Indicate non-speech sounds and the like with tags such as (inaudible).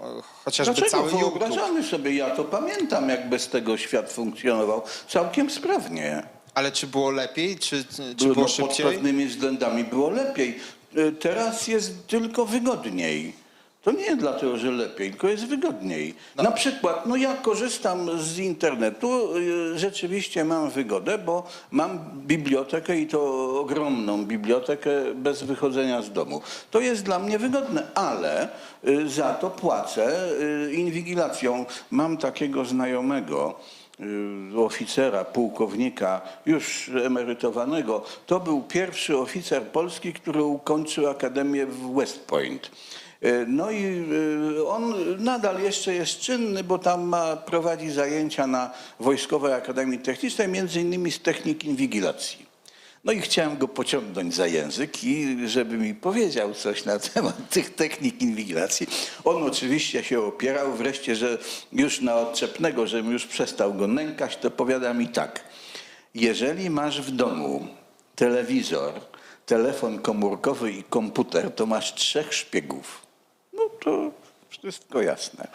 cho- chociażby Dlaczego cały YouTube. wyobrażamy sobie, ja to pamiętam, jak bez tego świat funkcjonował całkiem sprawnie. Ale czy było lepiej, czy, czy No, było pod szybciej? pewnymi względami było lepiej. Y, Teraz jest tylko wygodniej. To nie dlatego, że lepiej, tylko jest wygodniej. Na przykład, no ja korzystam z internetu, y, rzeczywiście mam wygodę, bo mam bibliotekę i to ogromną bibliotekę bez wychodzenia z domu. To jest dla mnie wygodne, ale y, za to płacę y, inwigilacją. Mam takiego znajomego, oficera, pułkownika, już emerytowanego. To był pierwszy oficer polski, który ukończył akademię w West Point. Y, No i y, on nadal jeszcze jest czynny, bo tam ma, prowadzi zajęcia na Wojskowej Akademii Technicznej, między innymi z technik inwigilacji. No i chciałem go pociągnąć za język i żeby mi powiedział coś na (laughs) temat tych technik inwigilacji. On oczywiście się opierał wreszcie, że już na odczepnego, żebym już przestał go nękać, to powiada mi tak. Jeżeli masz w domu telewizor, telefon komórkowy i komputer, to masz trzech szpiegów. To wszystko jasne.